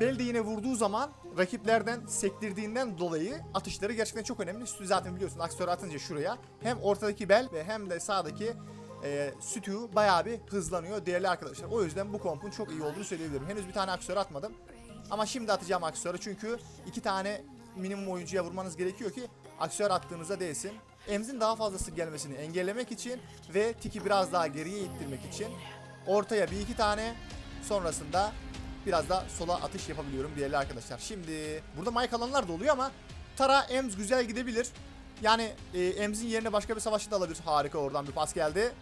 Belde yine vurduğu zaman rakiplerden sektirdiğinden dolayı atışları gerçekten çok önemli. Sütü zaten biliyorsun aksiyonu atınca şuraya hem ortadaki bel ve hem de sağdaki e, sütü bayağı bir hızlanıyor değerli arkadaşlar. O yüzden bu kompun çok iyi olduğunu söyleyebilirim. Henüz bir tane aksiyonu atmadım. Ama şimdi atacağım aksiyonu çünkü iki tane minimum oyuncuya vurmanız gerekiyor ki aksiyonu attığınızda değsin. Emzin daha fazlası gelmesini engellemek için ve tiki biraz daha geriye ittirmek için ortaya bir iki tane sonrasında biraz da sola atış yapabiliyorum değerli arkadaşlar. Şimdi burada mic alanlar da oluyor ama Tara Ems güzel gidebilir. Yani e, Ems'in yerine başka bir savaşçı da alabilir. Harika oradan bir pas geldi.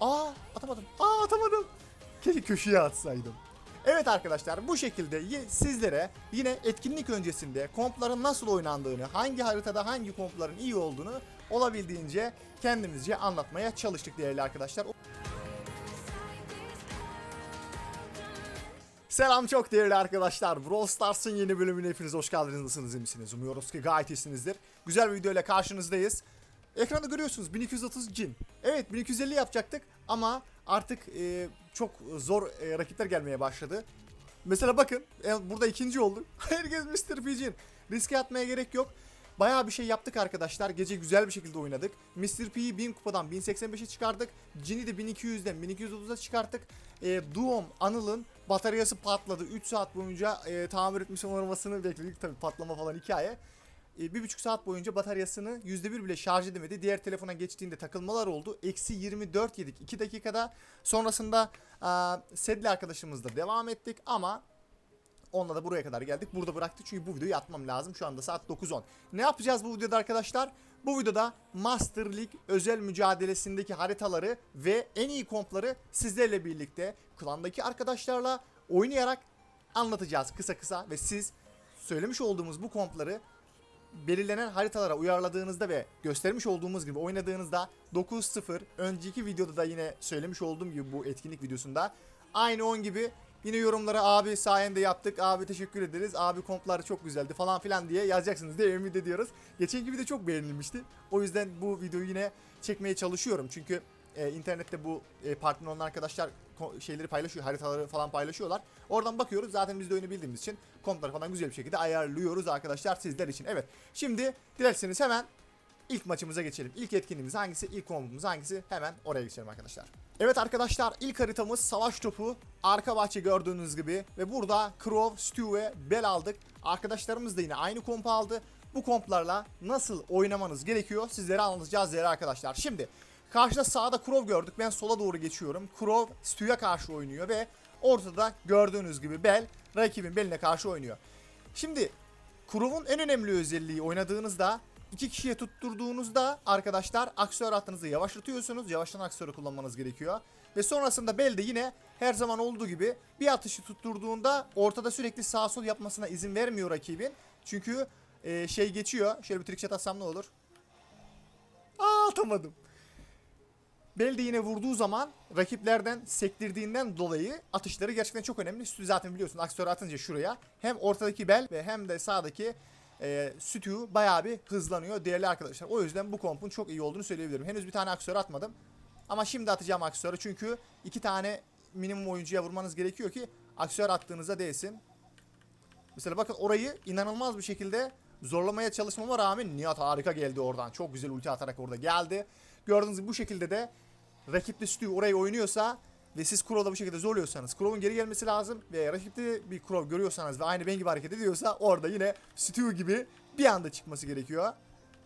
Aa atamadım. Aa atamadım. Keşke köşeye atsaydım. Evet arkadaşlar bu şekilde sizlere yine etkinlik öncesinde kompların nasıl oynandığını, hangi haritada hangi kompların iyi olduğunu olabildiğince kendimizce anlatmaya çalıştık değerli arkadaşlar. Selam çok değerli arkadaşlar. Brawl Stars'ın yeni bölümüne hepiniz hoş geldiniz. Nasılsınız, iyi misiniz? Umuyoruz ki gayet iyisinizdir. Güzel bir videoyla karşınızdayız. Ekranda görüyorsunuz 1230 cin. Evet 1250 yapacaktık ama artık e, çok zor e, rakipler gelmeye başladı. Mesela bakın e, burada ikinci olduk. Herkes Mr. P cin. Riske atmaya gerek yok. Bayağı bir şey yaptık arkadaşlar. Gece güzel bir şekilde oynadık. Mr. P'yi 1000 kupadan 1085'e çıkardık. Jin'i de 1200'den 1230'a çıkarttık. E, Duom Anıl'ın bataryası patladı. 3 saat boyunca e, tamir etmiş olmasını bekledik. Tabi patlama falan hikaye. E, bir buçuk saat boyunca bataryasını %1 bile şarj edemedi. Diğer telefona geçtiğinde takılmalar oldu. Eksi 24 yedik 2 dakikada. Sonrasında e, Sedli arkadaşımızla devam ettik ama Onunla da buraya kadar geldik. Burada bıraktık çünkü bu videoyu atmam lazım. Şu anda saat 9.10. Ne yapacağız bu videoda arkadaşlar? Bu videoda Master League özel mücadelesindeki haritaları ve en iyi kompları sizlerle birlikte klandaki arkadaşlarla oynayarak anlatacağız kısa kısa ve siz söylemiş olduğumuz bu kompları belirlenen haritalara uyarladığınızda ve göstermiş olduğumuz gibi oynadığınızda 9-0 önceki videoda da yine söylemiş olduğum gibi bu etkinlik videosunda aynı 10 gibi yine yorumlara abi sayende yaptık abi teşekkür ederiz abi komplar çok güzeldi falan filan diye yazacaksınız diye ümit ediyoruz. Geçenki video çok beğenilmişti. O yüzden bu videoyu yine çekmeye çalışıyorum çünkü e, internette bu e, partner olan arkadaşlar şeyleri paylaşıyor, haritaları falan paylaşıyorlar. Oradan bakıyoruz. Zaten biz de oyunu bildiğimiz için kontları falan güzel bir şekilde ayarlıyoruz arkadaşlar sizler için. Evet. Şimdi dilerseniz hemen ilk maçımıza geçelim. İlk etkinliğimiz hangisi? İlk kombumuz hangisi? Hemen oraya geçelim arkadaşlar. Evet arkadaşlar ilk haritamız savaş topu. Arka bahçe gördüğünüz gibi ve burada Crow, Stu ve Bell aldık. Arkadaşlarımız da yine aynı kompu aldı. Bu komplarla nasıl oynamanız gerekiyor sizlere anlatacağız değerli arkadaşlar. Şimdi Karşıda sağda Crow gördük. Ben sola doğru geçiyorum. Crow Stu'ya karşı oynuyor ve ortada gördüğünüz gibi Bell rakibin beline karşı oynuyor. Şimdi Crow'un en önemli özelliği oynadığınızda iki kişiye tutturduğunuzda arkadaşlar aksiyör hattınızı yavaşlatıyorsunuz. Yavaştan aksiyörü kullanmanız gerekiyor. Ve sonrasında Bell de yine her zaman olduğu gibi bir atışı tutturduğunda ortada sürekli sağ sol yapmasına izin vermiyor rakibin. Çünkü e, şey geçiyor. Şöyle bir trickshot atsam ne olur? Aa atamadım. Bel de yine vurduğu zaman rakiplerden sektirdiğinden dolayı atışları gerçekten çok önemli. Zaten biliyorsun aksiyonu atınca şuraya hem ortadaki bel ve hem de sağdaki e, sütü bayağı bir hızlanıyor değerli arkadaşlar. O yüzden bu kompun çok iyi olduğunu söyleyebilirim. Henüz bir tane aksiyonu atmadım. Ama şimdi atacağım aksiyonu çünkü iki tane minimum oyuncuya vurmanız gerekiyor ki aksiyonu attığınızda değsin. Mesela bakın orayı inanılmaz bir şekilde zorlamaya çalışmama rağmen Nihat harika geldi oradan. Çok güzel ulti atarak orada geldi. Gördüğünüz gibi bu şekilde de rakipte Stu orayı oynuyorsa ve siz Crow'da bu şekilde zorluyorsanız Crow'un geri gelmesi lazım ve rakipte bir Crow görüyorsanız ve aynı ben gibi hareket ediyorsa orada yine Stu gibi bir anda çıkması gerekiyor.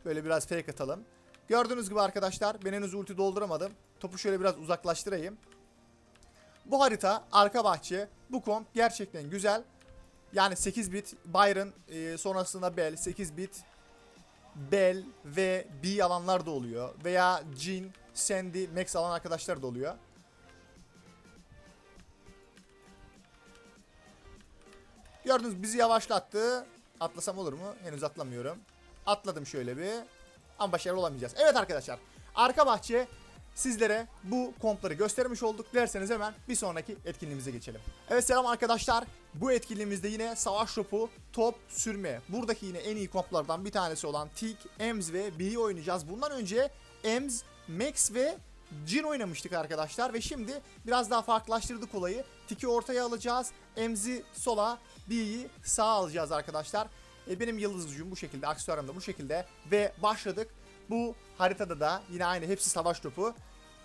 Böyle biraz fake atalım. Gördüğünüz gibi arkadaşlar ben henüz ulti dolduramadım. Topu şöyle biraz uzaklaştırayım. Bu harita arka bahçe bu komp gerçekten güzel. Yani 8 bit Byron e, sonrasında Bell 8 bit Bell ve B alanlar da oluyor. Veya Jin, Sandy, Max alan arkadaşlar da oluyor. Gördünüz bizi yavaşlattı. Atlasam olur mu? Henüz atlamıyorum. Atladım şöyle bir. Ama başarılı olamayacağız. Evet arkadaşlar. Arka bahçe sizlere bu kompları göstermiş olduk. Derseniz hemen bir sonraki etkinliğimize geçelim. Evet selam arkadaşlar. Bu etkinliğimizde yine savaş topu, top, sürme. Buradaki yine en iyi komplardan bir tanesi olan Tik, Ems ve B'yi oynayacağız. Bundan önce Ems, Max ve Jin oynamıştık arkadaşlar ve şimdi biraz daha farklılaştırdık olayı. Tik'i ortaya alacağız. Emzi sola, B'yi sağa alacağız arkadaşlar. E, benim yıldız gücüm bu şekilde, aksesuarım da bu şekilde ve başladık. Bu haritada da yine aynı hepsi savaş topu.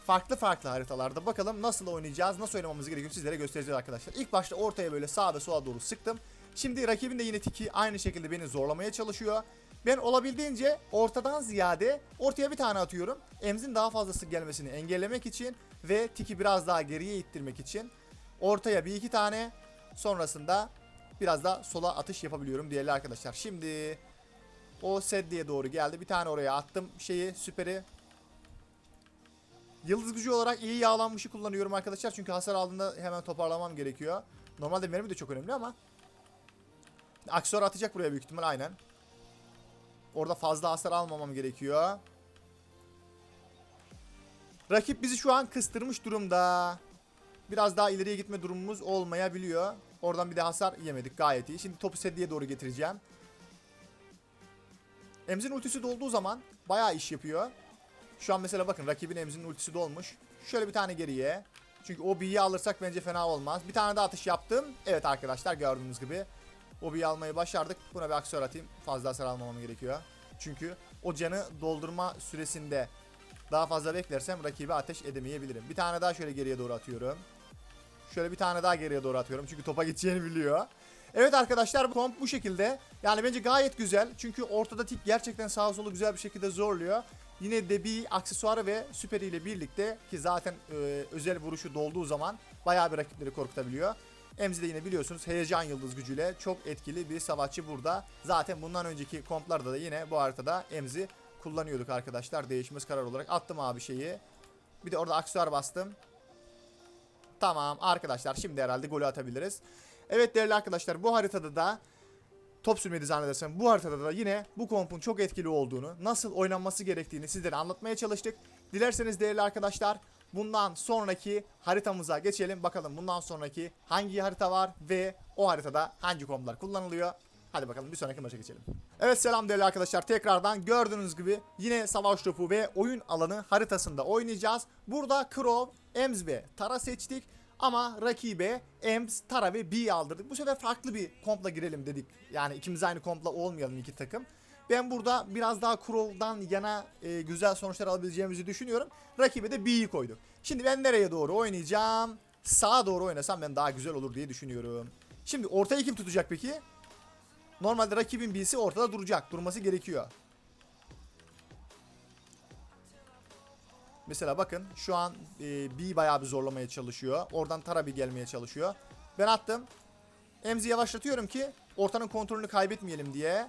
Farklı farklı haritalarda bakalım nasıl oynayacağız, nasıl oynamamız gerekiyor sizlere göstereceğiz arkadaşlar. İlk başta ortaya böyle sağa ve sola doğru sıktım. Şimdi rakibin de yine tiki aynı şekilde beni zorlamaya çalışıyor. Ben olabildiğince ortadan ziyade ortaya bir tane atıyorum. Emzin daha fazlası gelmesini engellemek için ve tiki biraz daha geriye ittirmek için ortaya bir iki tane sonrasında biraz da sola atış yapabiliyorum değerli arkadaşlar. Şimdi o seddiye doğru geldi. Bir tane oraya attım şeyi süperi. Yıldız gücü olarak iyi yağlanmışı kullanıyorum arkadaşlar. Çünkü hasar aldığında hemen toparlamam gerekiyor. Normalde mermi de çok önemli ama. Aksor atacak buraya büyük ihtimal aynen. Orada fazla hasar almamam gerekiyor. Rakip bizi şu an kıstırmış durumda. Biraz daha ileriye gitme durumumuz olmayabiliyor. Oradan bir de hasar yemedik gayet iyi. Şimdi topu seddiye doğru getireceğim. Emzin ultisi dolduğu zaman bayağı iş yapıyor. Şu an mesela bakın rakibin Emzin ultisi dolmuş. Şöyle bir tane geriye. Çünkü o B'yi alırsak bence fena olmaz. Bir tane daha atış yaptım. Evet arkadaşlar gördüğünüz gibi. O B'yi almayı başardık. Buna bir aksiyör atayım. Fazla hasar almamam gerekiyor. Çünkü o canı doldurma süresinde daha fazla beklersem rakibi ateş edemeyebilirim. Bir tane daha şöyle geriye doğru atıyorum. Şöyle bir tane daha geriye doğru atıyorum. Çünkü topa gideceğini biliyor. Evet arkadaşlar komp bu şekilde. Yani bence gayet güzel. Çünkü ortada tik gerçekten sağ solu güzel bir şekilde zorluyor. Yine Debi aksesuarı ve süperi ile birlikte ki zaten e, özel vuruşu dolduğu zaman bayağı bir rakipleri korkutabiliyor. Emzi de yine biliyorsunuz heyecan yıldız gücüyle çok etkili bir savaşçı burada. Zaten bundan önceki komplarda da yine bu haritada Emzi kullanıyorduk arkadaşlar. Değişmez karar olarak attım abi şeyi. Bir de orada aksesuar bastım. Tamam arkadaşlar şimdi herhalde golü atabiliriz. Evet değerli arkadaşlar bu haritada da top sürmeyi zannedersem bu haritada da yine bu kompun çok etkili olduğunu, nasıl oynanması gerektiğini sizlere anlatmaya çalıştık. Dilerseniz değerli arkadaşlar bundan sonraki haritamıza geçelim. Bakalım bundan sonraki hangi harita var ve o haritada hangi komplar kullanılıyor. Hadi bakalım bir sonraki maça geçelim. Evet selam değerli arkadaşlar. Tekrardan gördüğünüz gibi yine savaş topu ve oyun alanı haritasında oynayacağız. Burada Crow, Ems ve Tara seçtik. Ama rakibe Ems, Tara ve B'yi aldırdık. Bu sefer farklı bir kompla girelim dedik. Yani ikimiz aynı kompla olmayalım iki takım. Ben burada biraz daha Crow'dan yana e, güzel sonuçlar alabileceğimizi düşünüyorum. Rakibe de B'yi koyduk. Şimdi ben nereye doğru oynayacağım? Sağa doğru oynasam ben daha güzel olur diye düşünüyorum. Şimdi ortayı kim tutacak peki? Normalde rakibin B'si ortada duracak. Durması gerekiyor. Mesela bakın şu an e, B bayağı bir zorlamaya çalışıyor. Oradan Tara bir gelmeye çalışıyor. Ben attım. Emzi yavaşlatıyorum ki ortanın kontrolünü kaybetmeyelim diye.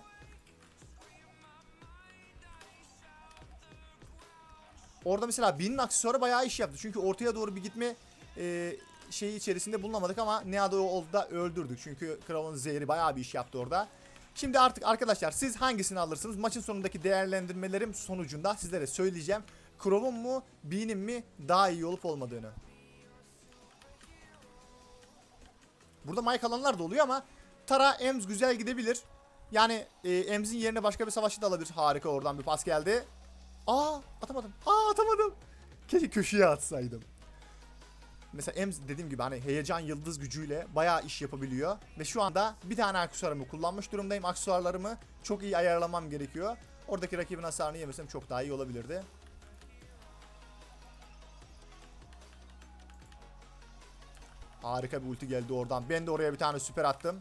Orada mesela B'nin aksesuarı bayağı iş yaptı. Çünkü ortaya doğru bir gitme e, şeyi içerisinde bulunamadık ama Neado oldu da öldürdük. Çünkü Kral'ın zehri bayağı bir iş yaptı orada. Şimdi artık arkadaşlar siz hangisini alırsınız? Maçın sonundaki değerlendirmelerim sonucunda sizlere söyleyeceğim. Crow'un mu, B'nin mi daha iyi olup olmadığını. Burada mic alanlar da oluyor ama Tara Ems güzel gidebilir. Yani e, Ems'in yerine başka bir savaşçı da alabilir. Harika oradan bir pas geldi. Aa atamadım. Aa atamadım. Keşke köşeye atsaydım. Mesela Ems dediğim gibi hani heyecan yıldız gücüyle bayağı iş yapabiliyor. Ve şu anda bir tane aksesuarımı kullanmış durumdayım. Aksesuarlarımı çok iyi ayarlamam gerekiyor. Oradaki rakibin hasarını yemesem çok daha iyi olabilirdi. Harika bir ulti geldi oradan. Ben de oraya bir tane süper attım.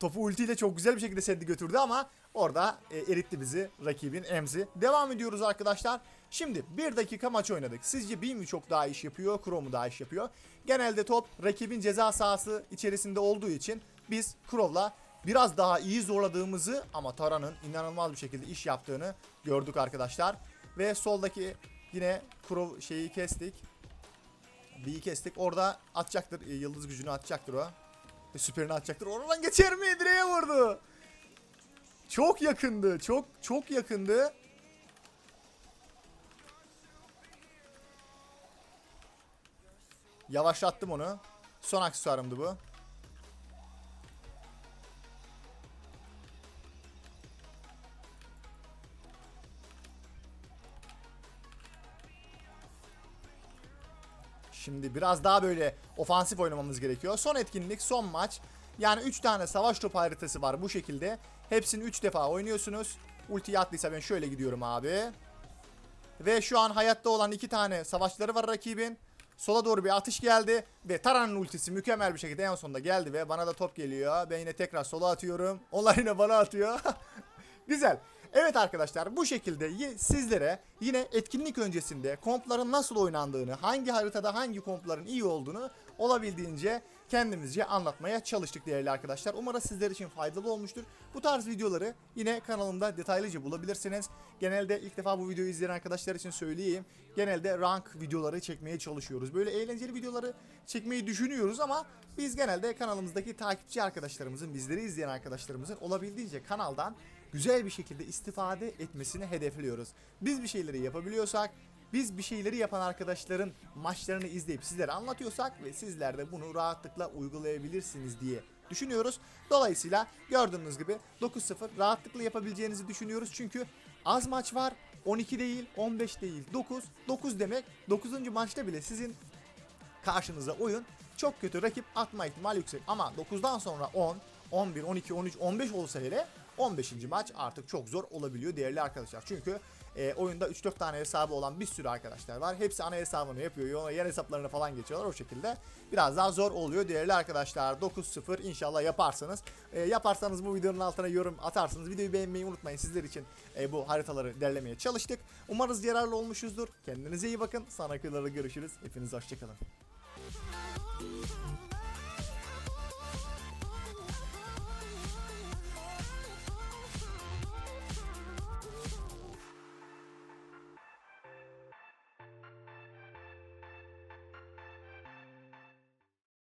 Topu ultiyle çok güzel bir şekilde seddi götürdü ama orada e, eritti bizi rakibin Emzi. Devam ediyoruz arkadaşlar. Şimdi bir dakika maç oynadık. Sizce B mi çok daha iş yapıyor, Crow mu daha iş yapıyor? Genelde top rakibin ceza sahası içerisinde olduğu için biz Crow'la biraz daha iyi zorladığımızı ama Tara'nın inanılmaz bir şekilde iş yaptığını gördük arkadaşlar. Ve soldaki yine Crow şeyi kestik. B'yi kestik. Orada atacaktır. e, Yıldız gücünü atacaktır o. E, süperini atacaktır. Oradan geçer mi? Direğe vurdu. Çok yakındı. Çok çok yakındı. Yavaşlattım onu. Son aksesuarımdı bu. Şimdi biraz daha böyle ofansif oynamamız gerekiyor. Son etkinlik, son maç. Yani 3 tane savaş topu haritası var bu şekilde. Hepsini 3 defa oynuyorsunuz. Ultiyi attıysa ben şöyle gidiyorum abi. Ve şu an hayatta olan iki tane savaşçıları var rakibin. Sola doğru bir atış geldi ve Taran'ın ultisi mükemmel bir şekilde en sonunda geldi ve bana da top geliyor. Ben yine tekrar sola atıyorum. Onlar yine bana atıyor. Güzel. Evet arkadaşlar bu şekilde sizlere yine etkinlik öncesinde kompların nasıl oynandığını, hangi haritada hangi kompların iyi olduğunu olabildiğince kendimizce anlatmaya çalıştık değerli arkadaşlar. Umarım sizler için faydalı olmuştur. Bu tarz videoları yine kanalımda detaylıca bulabilirsiniz. Genelde ilk defa bu videoyu izleyen arkadaşlar için söyleyeyim. Genelde rank videoları çekmeye çalışıyoruz. Böyle eğlenceli videoları çekmeyi düşünüyoruz ama biz genelde kanalımızdaki takipçi arkadaşlarımızın, bizleri izleyen arkadaşlarımızın olabildiğince kanaldan güzel bir şekilde istifade etmesini hedefliyoruz. Biz bir şeyleri yapabiliyorsak, biz bir şeyleri yapan arkadaşların maçlarını izleyip sizlere anlatıyorsak ve sizler de bunu rahatlıkla uygulayabilirsiniz diye düşünüyoruz. Dolayısıyla gördüğünüz gibi 9-0 rahatlıkla yapabileceğinizi düşünüyoruz. Çünkü az maç var. 12 değil, 15 değil, 9. 9 demek 9. maçta bile sizin karşınıza oyun çok kötü rakip atma ihtimali yüksek. Ama 9'dan sonra 10, 11, 12, 13, 15 olsa hele 15. maç artık çok zor olabiliyor değerli arkadaşlar. Çünkü e, oyunda 3-4 tane hesabı olan bir sürü arkadaşlar var. Hepsi ana hesabını yapıyor. Yan hesaplarını falan geçiyorlar o şekilde. Biraz daha zor oluyor değerli arkadaşlar. 9-0 inşallah yaparsınız. E, yaparsanız bu videonun altına yorum atarsınız. Videoyu beğenmeyi unutmayın. Sizler için e, bu haritaları derlemeye çalıştık. Umarız yararlı olmuşuzdur. Kendinize iyi bakın. Sonraki görüşürüz. Hepiniz hoşçakalın.